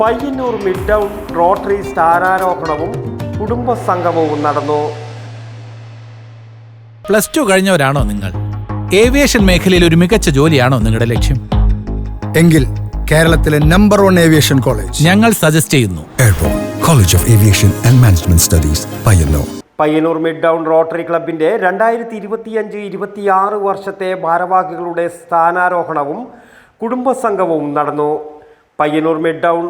Payyanur mid town rotary സ്ഥാനാരോഹണവും കുടുംബ സംഗമവും നടന്നു. പ്ലസ് ടു കഴിഞ്ഞവരാണോ നിങ്ങൾ? ഏവിയേഷൻ മേഖലയിൽ ഒരു മികച്ച ജോലിയാണോ നിങ്ങളുടെ ലക്ഷ്യം? എങ്കിൽ കേരളത്തിലെ നമ്പർ വൺ ഏവിയേഷൻ കോളേജ് ഞങ്ങൾ സജസ്റ്റ് ചെയ്യുന്നു. Airport college of aviation and management studies Payyanur Payyanur mid town rotary ക്ലബിന്റെ രണ്ടായിരത്തി ഇരുപത്തിയഞ്ച് ഇരുപത്തിയാറ് വർഷത്തെ ഭാരവാഹികളുടെ സ്ഥാനാരോഹണവും കുടുംബ സംഘവും നടന്നു. പയ്യന്നൂർ മിഡ് ടൗൺ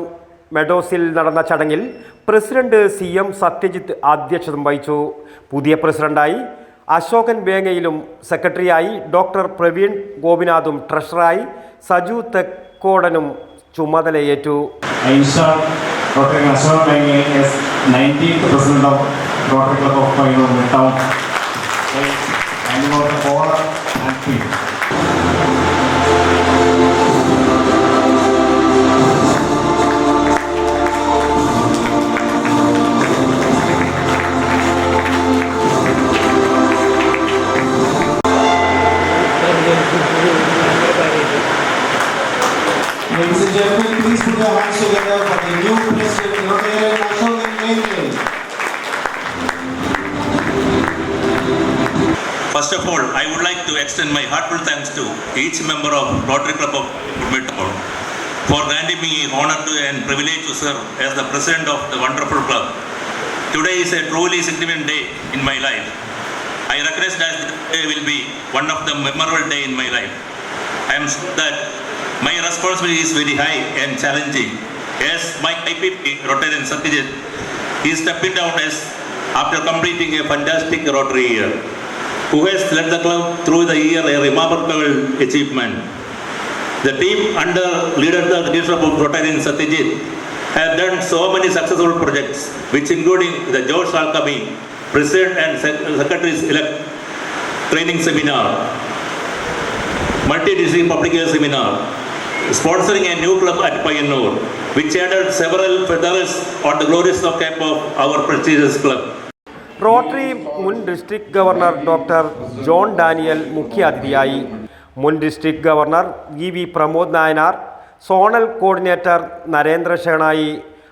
മെഡോസിൽ നടന്ന ചടങ്ങിൽ പ്രസിഡന്റ് സി എം സത്യജിത്ത് അധ്യക്ഷത വഹിച്ചു പുതിയ പ്രസിഡന്റായി അശോകൻ വേങ്ങയിലും സെക്രട്ടറിയായി ഡോക്ടർ പ്രവീൺ ഗോപിനാഥും ട്രഷറായി സജു തെക്കോടനും ചുമതലയേറ്റു I installed Dr. Ashok Bengal as 19th President of Rotary Club of Payyanur Midtown. And for. Ladies and gentlemen, please put your hands together for the new President Rotary Ashok Bengal. First of all, I would like to extend my heartfelt thanks to each member of Rotary Club of Midtown for granting me honor to and privilege to serve as the president of the wonderful club. Today is a truly significant day in my life. I recognize that today will be one of the memorable day in my life. I am sure that my responsibility is very high and challenging. As my IPP Rotarian Satyajit is stepping down as after completing a fantastic Rotary year who has led the club through the year a remarkable achievement. The team under leader the leadership of Rotarian Satyajit have done so many successful projects, which including the George Alchemy President and Secretary's elect training seminar, multi-disciplinary public health seminar, sponsoring a new club at Payanur, which added several feathers on the glorious cap of our prestigious club. Rotary മുൻ district governor doctor John Daniel മുഖ്യാതിഥിയായി മുൻ district governor E V Pramod Nayanar zonal coordinator Narendra Shenoy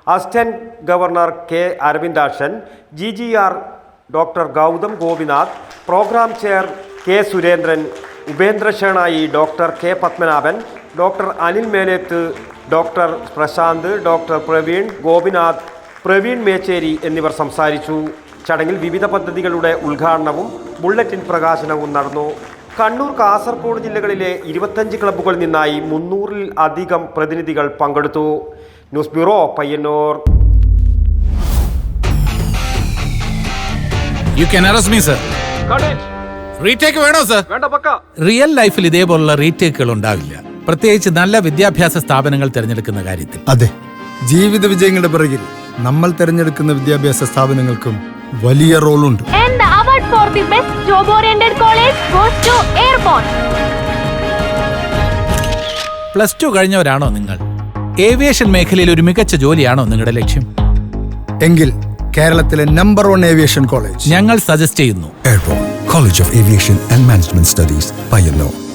assistant governor K Aravindakshan G G R doctor Gautam Gopinath programme chair K Surendran Upendra Shenoy doctor K Padmanabhan doctor Anil Meleth doctor Prashanth doctor Praveen Gopinath Praveen Mechery എന്നിവർ സംസാരിച്ചു. ചടങ്ങിൽ വിവിധ പദ്ധതികളുടെ ഉദ്ഘാടനവും bulletin പ്രകാശനവും നടന്നു. കണ്ണൂർ കാസർഗോഡ് ജില്ലകളിലെ ഇരുപത്തഞ്ച് ക്ലബ്ബുകളിൽ നിന്നായി മുന്നൂറിൽ അധികം പ്രതിനിധികൾ പങ്കെടുത്തു. News bureau Payyanur. You can arrest me sir retake വേണോ സർ റിയൽ ലൈഫിൽ ഇതേപോലുള്ള റീടേക്കുകൾ ഉണ്ടാവില്ല. പ്രത്യേകിച്ച് നല്ല വിദ്യാഭ്യാസ സ്ഥാപനങ്ങൾ തിരഞ്ഞെടുക്കുന്ന കാര്യത്തിൽ. അതെ. ജീവിത വിജയങ്ങളുടെ പിറകിൽ നമ്മൾ തിരഞ്ഞെടുക്കുന്ന വിദ്യാഭ്യാസ സ്ഥാപനങ്ങൾക്കും വലിയ റോളുണ്ട്. And the award for the best job oriented college goes to Airborne. Plus two കഴിഞ്ഞവരാണോ നിങ്ങൾ? ഏവിയേഷൻ മേഖലയിൽ ഒരു മികച്ച ജോലിയാണോ നിങ്ങളുടെ ലക്ഷ്യം? എങ്കിൽ കേരളത്തിലെ നമ്പർ വൺ ഏവിയേഷൻ കോളേജ് ഞങ്ങൾ സജസ്റ്റ് ചെയ്യുന്നു. Airport college of aviation and management studies Payyanur.